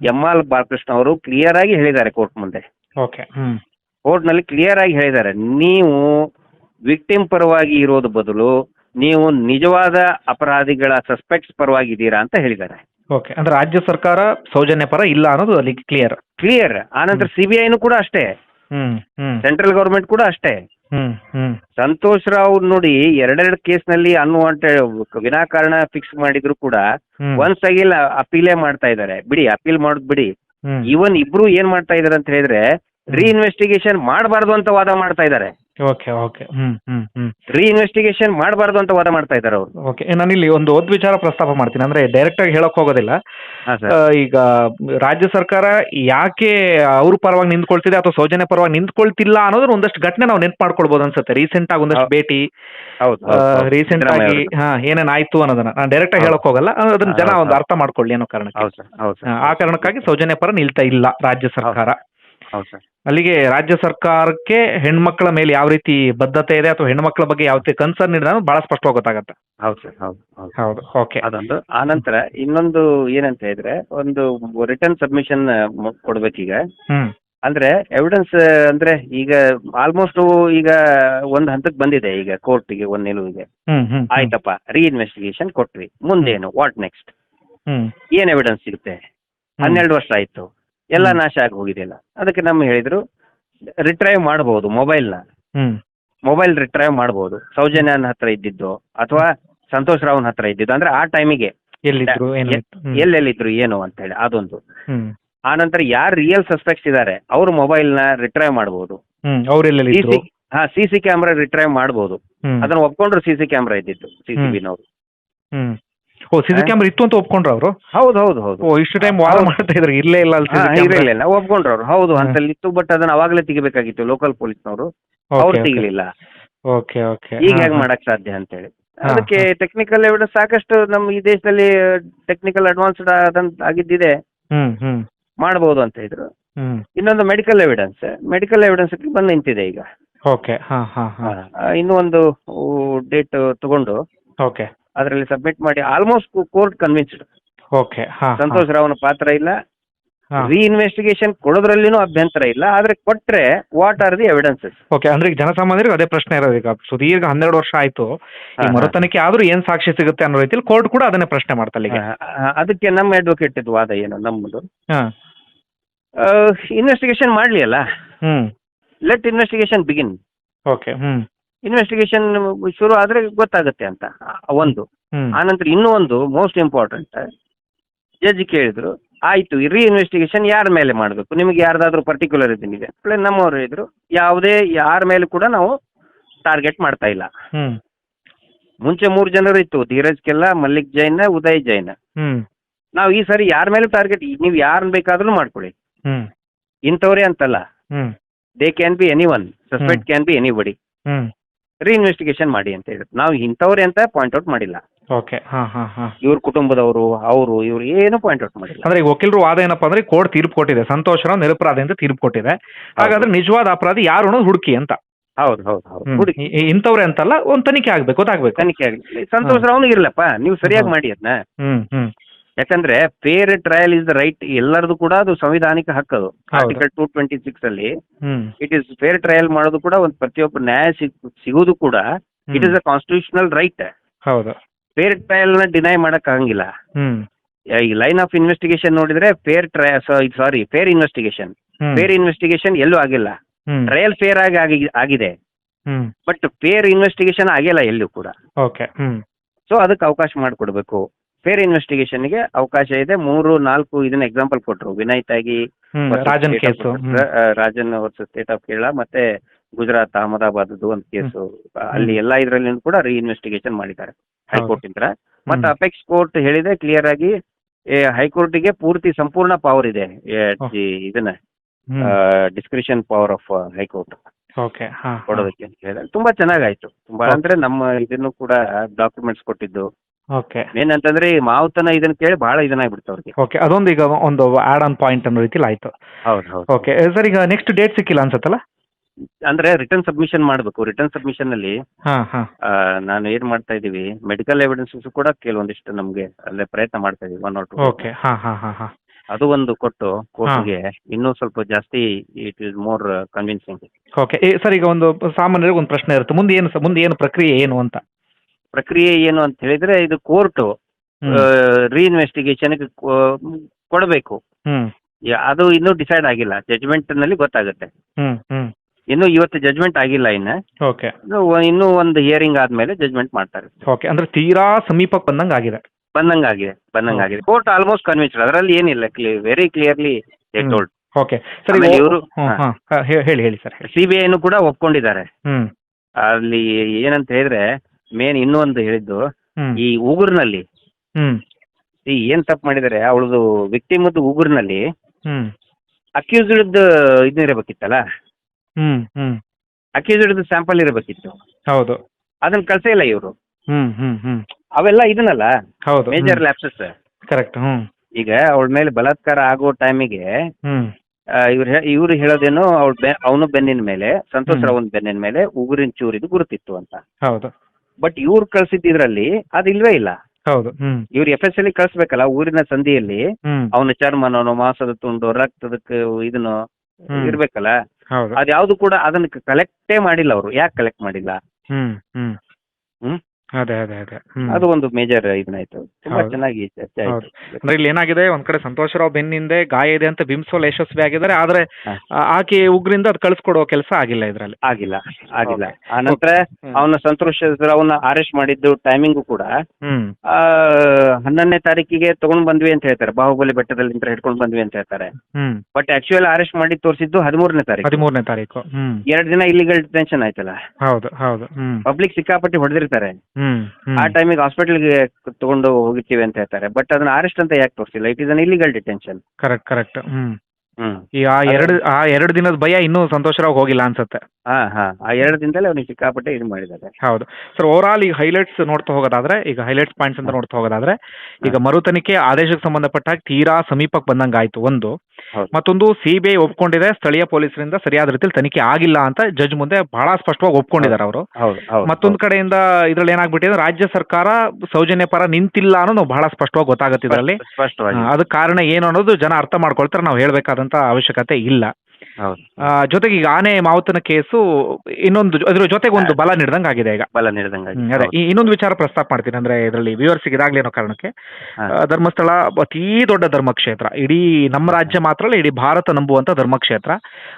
ಎಂ ಆರ್ ಬಾಲಕೃಷ್ಣ ಅವರು ಕ್ಲಿಯರ್ ಆಗಿ ಹೇಳಿದ್ದಾರೆ ಕೋರ್ಟ್ ಮುಂದೆ. Okay hmm. ಕೋರ್ಟ್ನಲ್ಲಿ ಕ್ಲಿಯರ್ ಆಗಿ ಹೇಳಿದ್ದಾರೆ ನೀವು ವಿಕ್ಟಿಮ್ ಪರವಾಗಿ ಇರೋದು ಬದಲು ನೀವು ನಿಜವಾದ ಅಪರಾಧಿಗಳ ಸಸ್ಪೆಕ್ಟ್ಸ್ ಪರವಾಗಿ ಇದ್ದೀರಾ ಅಂತ ಹೇಳಿದ್ದಾರೆ. ಓಕೆ ಅಂದ್ರೆ ರಾಜ್ಯ ಸರ್ಕಾರ ಸೌಜನ್ಯ ಪರ ಇಲ್ಲ ಅನ್ನೋದು ಅಲ್ಲಿ ಕ್ಲಿಯರ್ ಕ್ಲಿಯರ್ ಆನಂತರ ಸಿಬಿಐನು ಕೂಡ ಅಷ್ಟೇ. ಹ್ಮ್ ಹ್ಮ್. ಸೆಂಟ್ರಲ್ ಗವರ್ಮೆಂಟ್ ಕೂಡ ಅಷ್ಟೇ. ಹ್ಮ್ ಹ್ಮ್. ಸಂತೋಷ್ ರಾವ್ ನೋಡಿ ಎರಡೆರಡು ಕೇಸ್ನಲ್ಲಿ ಅನ್ವಾಂಟೆಡ್ ವಿನಾಕಾರಣ ಫಿಕ್ಸ್ ಮಾಡಿದ್ರು ಕೂಡ ಹ್ಮ್. ಒನ್ಸ್ ಆಗಿಲ್ಲ ಅಪೀಲೇ ಮಾಡ್ತಾ ಇದ್ದಾರೆ. ಬಿಡಿ ಅಪೀಲ್ ಮಾಡೋದ್ ಬಿಡಿ. ಹ್ಮ್. ಇವನ್ ಇಬ್ರು ಏನ್ ಮಾಡ್ತಾ ಇದಾರೆ ಅಂತ ಹೇಳಿದ್ರೆ ರೀಇನ್ವೆಸ್ಟಿಗೇಷನ್ ಮಾಡಬಾರ್ದು ಅಂತ ವಾದ ಮಾಡ್ತಾ ಇದ್ದಾರೆ. Okay okay hmm hmm hmm. Reinvestigation ಮಾಡಬಾರ್ದು ಅಂತ ವಾದ ಮಾಡ್ತಾ ಇದ್ದಾರೆ ಅವರು. ಓಕೆ ಇಲ್ಲಿ ಒಂದು ಓದ್ ವಿಚಾರ ಪ್ರಸ್ತಾಪ ಮಾಡ್ತೀನಿ. ಅಂದ್ರೆ ಡೈರೆಕ್ಟ್ ಆಗಿ ಹೇಳಕ್ ಹೋಗೋದಿಲ್ಲ. ಹಾ ಆ, ಸರ್ ಈಗ ರಾಜ್ಯ ಸರ್ಕಾರ ಯಾಕೆ ಅವ್ರ ಪರವಾಗಿ ನಿಂತ್ಕೊಳ್ತಿದೆ ಅಥವಾ ಸೌಜನ್ಯ ಪರವಾಗಿ ನಿಂತ್ಕೊಳ್ತಿಲ್ಲ ಅನ್ನೋದ್ರ ಒಂದಷ್ಟು ಘಟನೆ ನಾವು ನೆನ್ಪು ಮಾಡ್ಕೊಳ್ಬಹುದು ಅನ್ಸುತ್ತೆ. ರೀಸೆಂಟ್ ಆಗಿ ಒಂದಷ್ಟು ಹೌದು. ಭೇಟಿ ಹೌದು. ರೀಸೆಂಟ್ ಆಗಿ ಹಾ ಏನೇನ್ ಆಯ್ತು ಅನ್ನೋದನ್ನ. ನಾನು ಡೈರೆಕ್ಟ್ ಆಗಿ ಹೌದು. ಹೇಳಕ್ ಹೋಗಲ್ಲ. ಆ, ಅದನ್ನ ಜನ ಹೌದು, ಒಂದು. ಅರ್ಥ ಮಾಡ್ಕೊಳ್ಳಿ ಅನ್ನೋ ಕಾರಣಕ್ಕೆ. ಹೌದು ಸರ್ ಹೌದು ಆ, ಆ ಕಾರಣಕ್ಕಾಗಿ ಸೌಜನ್ಯ ಪರ ನಿಲ್ತಾ ಇಲ್ಲ ರಾಜ್ಯ ಸರ್ಕಾರ. ಹೌದು ಸರ್. ಅಲ್ಲಿಗೆ ರಾಜ್ಯ ಸರ್ಕಾರಕ್ಕೆ ಹೆಣ್ಮಕ್ಳ ಮೇಲೆ ಯಾವ ರೀತಿ ಬದ್ಧತೆ ಇದೆ ಅಥವಾ ಹೆಣ್ಮಕ್ಳ ಬಗ್ಗೆ ಯಾವ ರೀತಿ ಕನ್ಸರ್ನ್ ಇದೆ ಅನ್ನೋದು ಬಹಳ ಸ್ಪಷ್ಟವಾಗಿ ಗೊತ್ತಾಗತ್ತೆ. ಹೌದು ಸರ್ ಹೌದು ಹೌದು. ಹೌದು ಓಕೆ ಅದೊಂದು. ಆನಂತರ ಇನ್ನೊಂದು ಏನಂತ ಹೇಳಿದ್ರೆ ಒಂದು ರಿಟರ್ನ್ ಸಬ್ಮಿಷನ್ ಕೊಡ್ಬೇಕೀಗ. ಹ್ಮ್. ಅಂದ್ರೆ ಎವಿಡೆನ್ಸ್ ಅಂದ್ರೆ ಈಗ ಆಲ್ಮೋಸ್ಟ್ ಈಗ ಒಂದ್ ಹಂತಕ್ಕೆ ಬಂದಿದೆ ಈಗ ಕೋರ್ಟ್ಗೆ ಒಂದ್ ನಿಲುವಿಗೆ. ಹ್ಮ್ ಹ್ಮ್ ಇನ್ವೆಸ್ಟಿಗೇಷನ್ ಆಯ್ತಪ್ಪ ರೀಇನ್ವೆಸ್ಟಿಗೇಷನ್ ಕೊಟ್ವಿ. ಮುಂದೇನು ವಾಟ್ ನೆಕ್ಸ್ಟ್ ಹ್ಮ್. ಏನ್ ಎವಿಡೆನ್ಸ್ ಸಿಗುತ್ತೆ? ಹನ್ನೆರಡು ವರ್ಷ ಆಯ್ತು. ಎಲ್ಲ ನಾಶ ಆಗಿ ಹೋಗಿದೆಯಲ್ಲ ಅದಕ್ಕೆ ನಮ್ಮ ಹೇಳಿದ್ರು ರಿಟ್ರೈವ್ ಮಾಡಬಹುದು ಮೊಬೈಲ್ನ. ಹ್ಮ್. ಮೊಬೈಲ್ ರಿಟ್ರೈವ್ ಮಾಡಬಹುದು ಸೌಜನ್ಯನ ಹತ್ರ ಇದ್ದಿದ್ದು ಅಥವಾ ಸಂತೋಷ್ ರಾವ್ನ ಹತ್ರ ಇದ್ದಿದ್ದು. ಅಂದ್ರೆ ಆ ಟೈಮಿಗೆ ಎಲ್ಲಿದ್ರು ಏನಾಯ್ತು ಹ್ಮ್. ಎಲ್ಲೆಲ್ಲಿದ್ರು ಏನು ಅಂತ ಹೇಳಿ ಅದೊಂದು. ಹ್ಮ್. ಆ ನಂತರ ಯಾರು ರಿಯಲ್ ಸಸ್ಪೆಕ್ಟ್ಸ್ ಇದ್ದಾರೆ ಅವ್ರ ಮೊಬೈಲ್ನ ರಿಟ್ರೈವ್ ಮಾಡಬಹುದು ಹ್ಮ್ ಇದ್ರು? ಹಾ ಸಿ ಸಿ ಕ್ಯಾಮ್ರಾ ರಿಟ್ರೈವ್ ಮಾಡಬಹುದು ಹ್ಮ್. ಅದನ್ನ ಒಪ್ಕೊಂಡ್ರು ಸಿ ಸಿ ಕ್ಯಾಮ್ರಾ ಇದ್ದಿತ್ತು ಸಿ ಸಿ ಹ್ಮ್. ಬಿನವರು. ಹ್ಮ್. ಓ ಸಿಸಿ ಹಾ? ಕ್ಯಾಮ್ರಾ ಇತ್ತು ಅಂತ ಒಪ್ಕೊಂಡ್ರ ಅವರು? ಹೌದು ಹೌದು ಹೌದು. ಓ ಇಷ್ಟು ಟೈಮ್ ವಾರ. ಮಾಡ್ತಾ ಇದ್ರು ಇಲ್ಲೇ ಇಲ್ಲ ಅಲ್ಲಿ ಹಾ, CC camera. ಇರ್ಲಿಲ್ಲ ಒಪ್ಕೊಂಡ್ರು ಅವ್ರು. ಹೌದು ಹಾ. ಅಂತಲ್ಲಿ ಇತ್ತು ಬಟ್ ಅದನ್ನ ಅವಾಗಲೇ ತೆಗಿಬೇಕಾಗಿತ್ತು ಲೋಕಲ್ ಪೊಲೀಸ್ನವರು Okay, ಅವ್ರು okay. ತೆಗಿಲಿಲ್ಲ. ಓಕೆ ಓಕೆ ಈಗ ಹೇಗ್ ಮಾಡಕ್ ಸಾಧ್ಯ ಅಂತ ಹೇಳಿ ಹಾ, ಅದಕ್ಕೆ ಟೆಕ್ನಿಕಲ್ ಎವಿಡೆನ್ಸ್ ಸಾಕಷ್ಟು ನಮ್ಮ ಈ ದೇಶದಲ್ಲಿ ಟೆಕ್ನಿಕಲ್ ಅಡ್ವಾನ್ಸ್ಡ್ ಆದಂತ ಆಗಿದ್ದಿದೆ. ಹ್ಮ್ ಹ್ಮ್. ಮಾಡಬಹುದು ಅಂತ ಇದ್ರು. ಹ್ಮ್. ಇನ್ನೊಂದು ಮೆಡಿಕಲ್ ಎವಿಡೆನ್ಸ್ ಮೆಡಿಕಲ್ ಎವಿಡೆನ್ಸ್ ಬಂದು ನಿಂತಿದೆ ಈಗ. ಓಕೆ ಹಾ ಹಾ ಹಾ. ಆ, ಇನ್ನೂ ಒಂದು ಡೇಟ್ ತಗೊಂಡು. ಓಕೆ ಅದರಲ್ಲಿ ಸಬ್ಮಿಟ್ ಮಾಡಿ ಆಲ್ಮೋಸ್ಟ್ ಕೋರ್ಟ್ ಕನ್ವಿನ್ಸ್ಡ್ ಓಕೆ ಹಾ ಸಂತೋಷ್ ರಾವ್ನ ಪಾತ್ರ ಇಲ್ಲ. ರೀ ರೀಇನ್ವೆಸ್ಟಿಗೇಷನ್ ಕೊಡೋದ್ರಲ್ಲಿನೂ ಅಭ್ಯಂತರ ಇಲ್ಲ. ಆದ್ರೆ ಕೊಟ್ರೆ what are the evidences okay ಅಂದ್ರೆ ಈಗ ಜನಸಾಮಾನ್ಯರಿಗೆ ಅದೇ ಪ್ರಶ್ನೆ ಇರೋದು ಈಗ. ಸುದೀರ್ಘ ಹನ್ನೆರಡು ವರ್ಷ ಆಯ್ತು. ಈ. ಮರುತನಿಕೆ ಆದ್ರೂ ಏನ್ ಸಾಕ್ಷಿ ಸಿಗುತ್ತೆ ಅನ್ನೋ ರೀತಿಯಲ್ಲಿ ಕೋರ್ಟ್ ಕೂಡ ಅದನ್ನೇ ಪ್ರಶ್ನೆ ಮಾಡ್ತಾ ಅದಕ್ಕೆ ನಮ್ಮ ಅಡ್ವೊಕೇಟ್ ಇದು ವಾದ ಏನು? ನಮ್ಮದು. ಇನ್ವೆಸ್ಟಿಗೇಷನ್ ಮಾಡ್ಲಿ ಅಲ್ಲ ಹ್ಮ್. Let investigation begin okay hmm. Investigation ಶುರು ಆದ್ರೆ ಗೊತ್ತಾಗುತ್ತೆ ಅಂತ. ಆ, ಒಂದು. ಹ್ಮ್. ಆನಂತರ ಇನ್ನೂ ಒಂದು ಮೋಸ್ಟ್ ಇಂಪಾರ್ಟೆಂಟ್ ಜಡ್ಜ್ ಕೇಳಿದ್ರು ಆಯ್ತು ರೀ ಇನ್ವೆಸ್ಟಿಗೇಷನ್ ಯಾರ ಮೇಲೆ ಮಾಡಬೇಕು? ನಿಮಗೆ ಯಾರ್ದಾದ್ರೂ ಪರ್ಟಿಕ್ಯುಲರ್ ಇದನ್ನಿದೆ ನಮ್ಮವರು ಇದ್ರು ಯಾವುದೇ ಯಾರ ಮೇಲೆ ಕೂಡ ನಾವು ಟಾರ್ಗೆಟ್ ಮಾಡ್ತಾ ಇಲ್ಲ. ಹ್ಮ್. ಮುಂಚೆ ಮೂರು ಜನರು ಇತ್ತು ಧೀರಜ್ ಕೆಲ್ಲ ಮಲ್ಲಿಕ್ ಜೈನ್ ಉದಯ್ ಜೈನ್. ಹ್ಮ್. ನಾವು ಈ ಸರಿ ಯಾರ ಮೇಲೆ ಟಾರ್ಗೆಟ್ ನೀವು ಯಾರನ್ನ ಬೇಕಾದ್ರೂ ಮಾಡ್ಕೊಳ್ಳಿ. ಇಂಥವ್ರೆ ಇಂಥವ್ರೇ ಅಂತಲ್ಲ. ಹ್ಮ್. They can be anyone suspect can be anybody hmm. ರೀ ಇನ್ವೆಸ್ಟಿಗೇಷನ್ ಮಾಡಿ ಅಂತ ಹೇಳಿದ್ರು. ನಾವು ಇಂಥವ್ರೆ ಅಂತ ಪಾಯಿಂಟ್ ಔಟ್ ಮಾಡಿಲ್ಲ. ಓಕೆ ಹಾ ಹಾ ಹಾ. ಇವ್ರ ಕುಟುಂಬದವರು ಅವರು ಇವ್ರು ಏನು ಪಾಯಿಂಟ್ ಔಟ್ ಮಾಡಿಲ್ಲ. ಅಂದ್ರೆ ಈಗ ವಕೀಲರು ವಾದ ಏನಪ್ಪಾ ಅಂದ್ರೆ ಕೋರ್ಟ್ ತೀರ್ಪು ಕೊಟ್ಟಿದೆ. ಸಂತೋಷ ನಿರಪರಾಧಿ ಅಂತ ತೀರ್ಪು ಕೊಟ್ಟಿದೆ. ಹಾಗಾದ್ರೆ ನಿಜವಾದ ಅಪರಾಧಿ ಯಾರು ಅನ್ನೋದು ಹುಡುಕಿ ಅಂತ. ಹೌದು ಹೌದು ಹೌದು. ಹ್ಮ್. ಹುಡುಕಿ. ಇ- ಇ- ಇಂಥವ್ರೆ ಅಂತಲ್ಲ ಒಂದ್ ತನಿಖೆ ಆಗ್ಬೇಕು ಗೊತ್ತಾಗ್ಬೇಕು. ತನಿಖೆ ಆಗಲಿ. ಸಂತೋಷ ರಾವ್ನು ಇರ್ಲಪ್ಪ. ನೀವು ಸರಿಯಾಗಿ ಮಾಡಿ ಅದನ್ನ ಹ್ಮ್ ಹ್ಮ್. ಯಾಕಂದ್ರೆ fair trial is the right ಎಲ್ಲರದು ಕೂಡ ಅದು ಸಂವಿಧಾನಿಕ ಹಕ್ಕದು ಅದು. ಆರ್ಟಿಕಲ್ ಟೂ ಟ್ವೆಂಟಿ ಸಿಕ್ಸ್ ಅಲ್ಲಿ ಇಟ್ ಇಸ್ ಫೇರ್ ಟ್ರಯಲ್ ಮಾಡೋದು ಕೂಡ ಒಂದು ಪ್ರತಿಯೊಬ್ಬ ನ್ಯಾಯ ಸಿಗುವುದು ಸಿಗೋದು ಕೂಡ it is a constitutional right ಹೌದು. ಫೇರ್ ಟ್ರಯಲ್ನ ಡಿನೈ ಮಾಡಕ್ ಆಗಂಗಿಲ್ಲ. ಈ ಲೈನ್ ಆಫ್ ಇನ್ವೆಸ್ಟಿಗೇಷನ್ ನೋಡಿದ್ರೆ fair trial sorry fair investigation fair investigation ಎಲ್ಲೂ ಆಗಿಲ್ಲ. ಟ್ರಯಲ್ ಫೇರ್ ಆಗಿ ಆಗಿ- ಆಗಿದೆ. ಬಟ್ ಫೇರ್ ಇನ್ವೆಸ್ಟಿಗೇಷನ್ ಆಗಿಲ್ಲ ಎಲ್ಲೂ ಕೂಡ. ಓಕೆ ಸೊ ಅದಕ್ಕೆ ಅವಕಾಶ ಮಾಡಿಕೊಡ್ಬೇಕು. ಫೇರ್ ಇನ್ವೆಸ್ಟಿಗೇಷನ್ಗೆ ಅವಕಾಶ ಇದೆ. ಮೂರು ನಾಲ್ಕು ಇದನ್ನ ಎಕ್ಸಾಂಪಲ್ ಕೊಟ್ರು. Vinay Tyagi hmm versus Rajan state of- case hmm. Rajan versus state of Kerala ಮತ್ತೆ ಗುಜರಾತ್ ಅಹಮದಾಬಾದ್ ಒಂದು ಕೇಸು ಅಲ್ಲಿ ಎಲ್ಲಾ ಇದ್ರಲ್ಲಿ ಕೂಡ ರೀ ಇನ್ವೆಸ್ಟಿಗೇಷನ್ ಮಾಡಿದ್ದಾರೆ ಹೈಕೋರ್ಟ್ ಇಂದ. ಮತ್ತೆ ಹ್ಮ್. ಅಪೆಕ್ಸ್ ಕೋರ್ಟ್ ಹೇಳಿದೆ ಕ್ಲಿಯರ್ ಆಗಿ ಹೈಕೋರ್ಟ್ಗೆ ಪೂರ್ತಿ ಸಂಪೂರ್ಣ ಪವರ್ ಇದೆ. ಏ, ಹ್ಮ್. ಈ ಇದನ್ನ discretion power of high court okay ಹಾ. ಕೊಡೋದಕ್ಕೆ ಅಂತ ತುಂಬಾ ಚೆನ್ನಾಗಾಯ್ತು. ತುಂಬಾ ಅಂದ್ರೆ ನಮ್ಮ ಇದನ್ನು ಕೂಡ ಡಾಕ್ಯುಮೆಂಟ್ಸ್ ಕೊಟ್ಟಿದ್ದು. ಓಕೆ ಏನಂತಂದ್ರೆ ಈ ಮಾವುತನ ಇದನ್ನ ಕೇಳಿ ಬಹಳ ಇದನ್ನಾಗ್ಬಿಡ್ತಾವ್ ಅವ್ರಿಗೆ. ಓಕೆ ಅದೊಂದು ಈಗ ಒಂದು ಆಡ್ ಆನ್ ಪಾಯಿಂಟ್ ಅನ್ನೋ ರೀತಿಲಿ ಆಯ್ತು. ಹೌದು ಹೌದು. ಓಕೆ ಸರ್ ಈಗ ನೆಕ್ಸ್ಟ್ ಡೇಟ್ ಸಿಕ್ಕಿಲ್ಲ ಅನ್ಸತ್ತಲ್ಲ? ಅಂದ್ರೆ ರಿಟರ್ನ್ ಸಬ್ಮಿಷನ್ ಮಾಡಬೇಕು. ರಿಟರ್ನ್ ಸಬ್ಮಿಷನ್ ಅಲ್ಲಿ ಹಾ ಹಾ. ಆ, ನಾನು ಏನ್ ಮಾಡ್ತಾ ಇದೀವಿ ಮೆಡಿಕಲ್ ಎವಿಡೆನ್ಸಸ್ ಕೂಡ ಕೆಲವೊಂದಿಷ್ಟು ನಮ್ಗೆ ಅಲ್ಲೇ ಪ್ರಯತ್ನ ಮಾಡ್ತಾ ಇದೀವಿ ಒನ್ ಆರ್ ಟು ಓಕೆ ಹಾ ಹಾ ಹಾ ಹಾ. ಅದು ಒಂದು ಕೊಟ್ಟು ಕೋರ್ಟ್ಗೆ ಇನ್ನೂ ಸ್ವಲ್ಪ ಜಾಸ್ತಿ it is more convincing okay sir ಈಗ ಒಂದು ಸಾಮಾನ್ಯರಿಗೆ ಒಂದು ಪ್ರಶ್ನೆ ಇರುತ್ತೆ. ಮುಂದೆ ಏನು ಸ- ಮುಂದೆ ಏನು ಪ್ರಕ್ರಿಯೆ ಏನು ಅಂತ? ಪ್ರಕ್ರಿಯೆ ಏನು ಅಂತ ಹೇಳಿದ್ರೆ ಇದು ಕೋರ್ಟ್ ರೀ ರೀಇನ್ವೆಸ್ಟಿಗೇಷನ್ ಕೊಡಬೇಕು. ಅದು ಇನ್ನೂ ಡಿಸೈಡ್ ಆಗಿಲ್ಲ. ಜಜ್ಮೆಂಟ್ನಲ್ಲಿ ಗೊತ್ತಾಗುತ್ತೆ ಇನ್ನು ಇವತ್ತು ಜಜ್ಮೆಂಟ್ ಆಗಿಲ್ಲ ಇನ್ನ. ಓಕೆ. ಇನ್ನು ಒಂದು ಹಿಯರಿಂಗ್ ಆದ್ಮೇಲೆ ಜಜ್ಮೆಂಟ್ ಮಾಡ್ತಾರೆ. ಓಕೆ ಅಂದ್ರೆ ತೀರಾ ಸಮೀಪಕ್ಕೆ ಬಂದಂಗ ಆಗಿದೆ. ಬಂದಂಗ ಆಗಿದೆ ಬಂದಂಗ. ಆಗಿದೆ. ಕೋರ್ಟ್ ಆಲ್ಮೋಸ್ಟ್ ಕನ್ವಿನ್ಸ್ಡ್ ಅದರಲ್ಲಿ ಏನಿಲ್ಲ very clearly. Told okay. Sir ಇವರು ಹೇಳಿ ಹೇಳಿ ಸರ್ ಹೇಳಿ. ಸಿ ಬಿ ಐನು ಕೂಡ ಒಪ್ಕೊಂಡಿದ್ದಾರೆ. ಅಲ್ಲಿ ಏನಂತ ಹೇಳಿದ್ರೆ ಮೇನ್ ಇನ್ನೊಂದು ಒಂದು ಹೇಳಿದ್ದು ಹ್ಮ್. ಈ ಉಗುರ್ನಲ್ಲಿ. ಹ್ಮ್. ಈ ಏನ್ ತಪ್ಪು ಮಾಡಿದರೆ ಅವಳದು ವಿಕ್ಟಿಮದ್ದು ಉಗುರ್ನಲ್ಲಿ ಹ್ಮ್. ಅಕ್ಯೂಸ್ಡ್ ಇದು ಇರಬೇಕಿತ್ತಲ್ಲ ಹ್ಮ್ ಹ್ಮ್. ಅಕ್ಯೂಸ್ಡ್ ಸ್ಯಾಂಪಲ್ ಇರಬೇಕಿತ್ತು. ಹೌದು. ಅದನ್ನ ಕಳ್ಸೇ ಇಲ್ಲ ಇವರು. ಹ್ಮ್ ಹ್ಮ್ ಹ್ಮ್. ಅವೆಲ್ಲ ಇದನ್ನಲ್ಲ? ಹೌದು ಮೇಜರ್ ಲ್ಯಾಪ್ಸಸ್. ಕರೆಕ್ಟ್ ಹ್ಮ್. ಈಗ ಅವಳ ಮೇಲೆ ಬಲಾತ್ಕಾರ ಆಗೋ ಟೈಮಿಗೆ ಹ್ಮ್. ಇವ್ರು ಇವ್ರು ಹೇಳೋದೇನು ಅವಳ ಬೆ ಅವನು ಬೆನ್ನಿನ ಮೇಲೆ ಸಂತೋಷ್ ಹ್ಮ್. ರಾವನ್ ಬೆನ್ನಿನ ಮೇಲೆ ಉಗುರಿನ ಚೂರಿದು ಗುರುತಿತ್ತು ಅಂತ. ಹೌದು. ಬಟ್ ಇವ್ರು ಕಳ್ಸಿದ್ರಲ್ಲಿ ಅದು ಇಲ್ವೇ ಇಲ್ಲ. ಹೌದು ಹ್ಮ್. ಇವ್ರು ಎಫ್ ಎಸ್ ಅಲ್ಲಿ ಕಳ್ಸ್ಬೇಕಲ್ಲ ಊರಿನ ಸಂಧಿಯಲ್ಲಿ ಹ್ಮ್. ಅವನ ಚರ್ಮನೋ ಮಾಂಸದ ತುಂಡು ರಕ್ತದಕ್ಕೆ ಇದನ್ನು ಹ್ಮ್. ಇರ್ಬೇಕಲ್ಲ. ಹೌದು. ಅದ್ಯಾವ್ದು ಕೂಡ ಅದನ್ನ ಕಲೆಕ್ಟೇ ಮಾಡಿಲ್ಲ ಅವರು. ಯಾಕೆ ಕಲೆಕ್ಟ್ ಮಾಡಿಲ್ಲ? ಹ್ಮ್ ಹ್ಮ್ ಹ್ಮ್? ಅದೇ ಅದೇ ಅದೇ. ಹ್ಮ್. ಅದು ಒಂದು ಮೇಜರ್ ಇದನ್ನಾಯ್ತು ತುಂಬಾ ಹೌದು. ಚೆನ್ನಾಗಿ ಚರ್ಚೆ ಆಯ್ತು. ಅಂದ್ರೆ ಇಲ್ಲಿ ಏನಾಗಿದೆ ಒಂದ್ ಕಡೆ ಸಂತೋಷರಾವ್ ಬೆನ್ನಿಂದೆ ಗಾಯ ಇದೆ ಅಂತ ಬಿಂಬಿಸೋಲ್ ಯಶಸ್ವಿ ಆಗಿದ್ದಾರೆ ಆದ್ರೆ ಹಾ. ಆ- ಆಕೆ ಉಗ್ರಿಂದ ಅದ್ ಕಳ್ಸ್ಕೊಡೋ ಕೆಲಸ ಆಗಿಲ್ಲ ಇದ್ರಲ್ಲಿ. ಆಗಿಲ್ಲ ಆಗಿಲ್ಲ. ಆನಂತರ ಆ ನಂತರ ಹ್ಮ್. ಅವನ ಸಂತೋಷ್ ಅವನ್ನ ಅರೆಸ್ಟ್ ಮಾಡಿದ್ದು ಟೈಮಿಂಗು ಕೂಡ ಹ್ಮ್. ಆ, ಹನ್ನೊಂದನೇ ತಾರೀಕಿಗೆ ತಗೊಂಡ್ ಬಂದ್ವಿ ಅಂತ ಹೇಳ್ತಾರೆ. ಬಾಹುಬಲಿ ಬೆಟ್ಟದಲ್ಲಿ ಹಿಡ್ಕೊಂಡ್ ಹಿಡ್ಕೊಂಡು ಬಂದ್ವಿ ಅಂತ ಹೇಳ್ತಾರೆ. ಹ್ಮ್. ಬಟ್ ಆಕ್ಚುಯಲ್ ಅರೆಸ್ಟ್ ಮಾಡಿ ತೋರಿಸಿದ್ದು ಹದಿಮೂರನೇ ತಾರೀಕು. ಹದಿಮೂರನೇ ತಾರೀಕು. ಹ್ಮ್. ಎರಡು ದಿನ ಇಲ್ಲಿಗಲ್ ಡಿಟೆನ್ಷನ್ ಆಯ್ತಲ್ಲ. ಹೌದು ಹೌದು. ಹ್ಮ್. ಪಬ್ಲಿಕ್ ಸಿಕ್ಕಾಪಟ್ಟಿ ಹೊಡೆದಿರ್ತಾರೆ. ಹ್ಮ್. ಆ ಟೈಮಿಗೆ ಹಾಸ್ಪಿಟಲ್ಗೆ ತಗೊಂಡು ಹೋಗಿರ್ತೀವಿ ಅಂತ ಹೇಳ್ತಾರೆ. ಬಟ್ ಅದನ್ನ ಅರೆಸ್ಟ್ ಅಂತ ಯಾಕೆ ತೋರಿಸಿಲ್ಲ? It is an illegal detention correct correct hmm. Hmm. ಈ ಆ ಎರಡು ಆ ಎರಡು ದಿನದ ಭಯ ಇನ್ನೂ ಸಂತೋಷರಾವ್ ಹೋಗಿಲ್ಲ ಅನ್ಸುತ್ತೆ. ಹಾ ಹಾ. ಆ ಎರಡು ದಿನದಲ್ಲಿ ಅವ್ನಿಗೆ ಸಿಕ್ಕಾಪಟ್ಟೆ ಇದು ಮಾಡಿದ್ದಾರೆ. ಹೌದು. ಸರ್ ಓವರ್ ಆಲ್ ಈಗ ಹೈಲೈಟ್ಸ್ ನೋಡ್ತಾ ಹೋಗೋದಾದ್ರೆ ಈಗ ಹೈಲೈಟ್ಸ್ ಪಾಯಿಂಟ್ಸ್ ಅಂತ ನೋಡ್ತಾ ಹೋಗೋದಾದ್ರೆ ಈಗ ಮರು ತನಿಖೆ ಆದೇಶಕ್ಕೆ ಸಂಬಂಧಪಟ್ಟ ಹಾಗೆ ತೀರಾ ಸಮೀಪಕ್ಕೆ ಬಂದಂಗಾಯ್ತು ಒಂದು. ಮತ್ತೊಂದು ಸಿಬಿಐ ಒಪ್ಕೊಂಡಿದೆ ಸ್ಥಳೀಯ ಪೊಲೀಸರಿಂದ ಸರಿಯಾದ ರೀತಿಯಲ್ಲಿ ತನಿಖೆ ಆಗಿಲ್ಲ ಅಂತ ಜಡ್ಜ್ ಮುಂದೆ ಬಹಳ ಸ್ಪಷ್ಟವಾಗಿ ಒಪ್ಕೊಂಡಿದ್ದಾರೆ ಅವರು. ಮತ್ತೊಂದು ಕಡೆಯಿಂದ ಇದ್ರಲ್ಲಿ ಏನಾಗ್ಬಿಟ್ಟಿದೆ ರಾಜ್ಯ ಸರ್ಕಾರ ಸೌಜನ್ಯ ಪರ ನಿಂತಿಲ್ಲ ಅನ್ನೋ ನಾವು ಬಹಳ ಸ್ಪಷ್ಟವಾಗಿ ಗೊತ್ತಾಗುತ್ತೆ ಇದರಲ್ಲಿ. ಅದಕ್ಕೆ ಕಾರಣ ಏನು ಅನ್ನೋದು ಜನ ಅರ್ಥ ಮಾಡ್ಕೊಳ್ತಾರೆ ನಾವು ಹೇಳಬೇಕಾದಂತ ಅವಶ್ಯಕತೆ ಇಲ್ಲ. ಹೌದು. ಆ, ಜೊತೆಗೆ ಈಗ ಆನೆ ಮಾವುತನ ಕೇಸು ಇನ್ನೊಂದು ಅದ್ರ ಜೊತೆಗೆ ಒಂದು ಬಲ ನೀಡ್ದಂಗೆ ಆಗಿದೆ ಈಗ. ಬಲ ನೀಡಿದಂಗೆ ಹ್ಮ್, ಅದೇ. ಈ ಇನ್ನೊಂದು ವಿಚಾರ ಪ್ರಸ್ತಾಪ ಮಾಡ್ತೀನಿ. ಅಂದ್ರೆ ಇದರಲ್ಲಿ ವ್ಯೂವರ್ಸಿಗೆ ಇದಾಗ್ಲಿ ಅನ್ನೋ ಕಾರಣಕ್ಕೆ. ಹಾ. ಆ, ಧರ್ಮಸ್ಥಳ ಅತೀ ದೊಡ್ಡ ಧರ್ಮಕ್ಷೇತ್ರ. ಇಡೀ ನಮ್ಮ ರಾಜ್ಯ ಮಾತ್ರ ಅಲ್ಲ ಇಡೀ ಭಾರತ ನಂಬುವಂತ ಧರ್ಮಕ್ಷೇತ್ರ.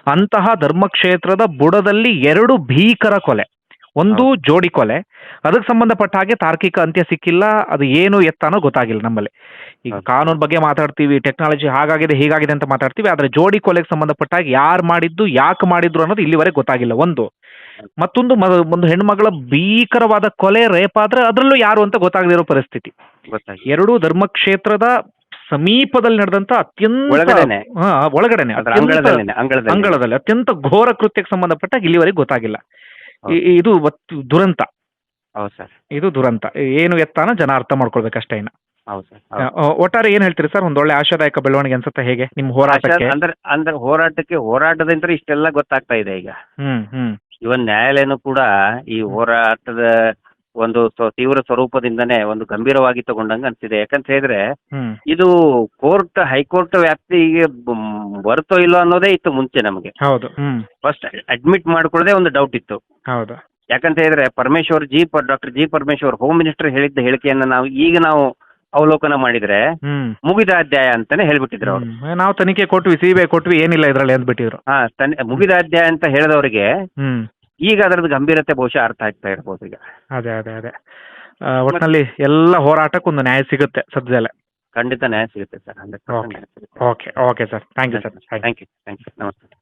ಅಂತಹ ಧರ್ಮಕ್ಷೇತ್ರದ ಬುಡದಲ್ಲಿ ಎರಡು ಭೀಕರ ಕೊಲೆ. ಒಂದು ಜೋಡಿ ಕೊಲೆ. ಅದಕ್ಕೆ ಸಂಬಂಧಪಟ್ಟ ಹಾಗೆ ತಾರ್ಕಿಕ ಅಂತ್ಯ ಸಿಕ್ಕಿಲ್ಲ ಅದು ಏನು ಎತ್ತನೋ ಗೊತ್ತಾಗಿಲ್ಲ ನಮ್ಮಲ್ಲಿ. ಈಗ. ಕಾನೂನು ಬಗ್ಗೆ ಮಾತಾಡ್ತೀವಿ ಟೆಕ್ನಾಲಜಿ ಹಾಗಾಗಿದೆ ಹೀಗಾಗಿದೆ ಅಂತ ಮಾತಾಡ್ತೀವಿ ಆದ್ರೆ ಜೋಡಿ ಕೊಲೆಗೆ ಸಂಬಂಧಪಟ್ಟ ಹಾಗೆ ಯಾರು ಮಾಡಿದ್ದು ಯಾಕೆ ಮಾಡಿದ್ರು ಅನ್ನೋದು ಇಲ್ಲಿವರೆಗೆ ಗೊತ್ತಾಗಿಲ್ಲ. ಒಂದು. ಮತ್ತೊಂದು ಒಂದು ಹೆಣ್ಮಗಳ ಭೀಕರವಾದ ಕೊಲೆ ರೇಪ್ ಆದ್ರೆ ಅದರಲ್ಲೂ ಯಾರು ಅಂತ ಗೊತ್ತಾಗದಿರೋ ಪರಿಸ್ಥಿತಿ. ಎರಡು ಧರ್ಮಕ್ಷೇತ್ರದ ಸಮೀಪದಲ್ಲಿ ನಡೆದಂತ ಅತ್ಯಂತ ಒಳಗಡೆನೆ. ಅಂಗಳದಲ್ಲಿ ಅತ್ಯಂತ ಘೋರ ಕೃತ್ಯಕ್ಕೆ ಸಂಬಂಧಪಟ್ಟ ಇಲ್ಲಿವರೆಗೆ ಗೊತ್ತಾಗಿಲ್ಲ. ಇದು ದುರಂತ. ಹೌದು ಸರ್. ಇದು ದುರಂತ. ಏನು ಎತ್ತಾನ ಜನ ಅರ್ಥ ಮಾಡ್ಕೊಳ್ಬೇಕಷ್ಟೇ ಇನ್ನ. ಹೌದು ಸರ್ ಒಟ್ಟಾರೆ ಏನ್ ಹೇಳ್ತೀರಿ ಸರ್? ಒಂದೊಳ್ಳೆ ಆಶಾದಾಯಕ ಬೆಳವಣಿಗೆ ಅನ್ಸುತ್ತೆ ಹೇಗೆ ನಿಮ್ ಹೋರಾಟಕ್ಕೆ? ಅಂದ್ರೆ ಅಂದ್ರೆ ಹೋರಾಟಕ್ಕೆ ಹೋರಾಟದಿಂದ ಇಷ್ಟೆಲ್ಲ ಗೊತ್ತಾಗ್ತಾ ಇದೆ ಈಗ. ಹ್ಮ್ ಹ್ಮ್. ಇವನ್ ನ್ಯಾಯಾಲಯನೂ ಕೂಡ ಈ ಹೋರಾಟದ ಒಂದು ತೀವ್ರ ಸ್ವರೂಪದಿಂದನೇ ಒಂದು ಗಂಭೀರವಾಗಿ ತಗೊಂಡಂಗ ಅನ್ಸಿದೆ. ಯಾಕಂತ ಹೇಳಿದ್ರೆ ಹ್ಮ್. ಇದು ಕೋರ್ಟ್ ಹೈಕೋರ್ಟ್ ವ್ಯಾಪ್ತಿಗೆ ಬ- ಬರುತ್ತೋ ಇಲ್ಲೋ ಅನ್ನೋದೇ ಇತ್ತು ಮುಂಚೆ ನಮಗೆ. ಹೌದು ಹ್ಮ್. ಫಸ್ಟ್ ಅಡ್ಮಿಟ್ ಮಾಡ್ಕೊಳ್ಳದೆ ಒಂದು ಡೌಟ್ ಇತ್ತು. ಹೌದು. ಯಾಕಂತ ಹೇಳಿದ್ರೆ Parameshwar ji doctor G Parameshwar home minister ಹೇಳಿದ್ದ ಹೇಳಿಕೆಯನ್ನ ನಾವು ಈಗ ನಾವು ಅವಲೋಕನ ಮಾಡಿದ್ರೆ ಹ್ಮ್. ಮುಗಿದ ಅಧ್ಯಾಯ ಅಂತಾನೆ ಹೇಳ್ಬಿಟ್ಟಿದ್ರು ಅವರು. ಹ್ಮ್. ನಾವು ತನಿಖೆ ಕೊಟ್ವಿ ಸಿಬಿಐ ಕೊಟ್ವಿ ಏನಿಲ್ಲ ಇದ್ರಲ್ಲಿ ಅಂದ್ಬಿಟ್ಟಿದ್ರು. ಹಾ ತನ್ ಮುಗಿದ ಅಧ್ಯಾಯ ಅಂತ ಹೇಳಿದವರಿಗೆ ಹ್ಮ್. ಈಗ ಅದರದ್ದು ಗಂಭೀರತೆ ಬಹುಶಃ ಅರ್ಥ ಆಗ್ತಾ ಇರ್ಬೋದು ಈಗ. ಅದೇ ಅದೇ ಅದೇ. ಒಟ್ಟಿನಲ್ಲಿ ಒಟ್ನಲ್ಲಿ ಎಲ್ಲ ಹೋರಾಟಕ್ಕೊಂದು ನ್ಯಾಯ ಸಿಗುತ್ತೆ ಸದ್ಯದಲ್ಲೇ. ಖಂಡಿತ ನ್ಯಾಯ ಸಿಗುತ್ತೆ sir hundred. Okay okay sir. Thank you sir. Thank you thank you. ನಮಸ್ತೆ.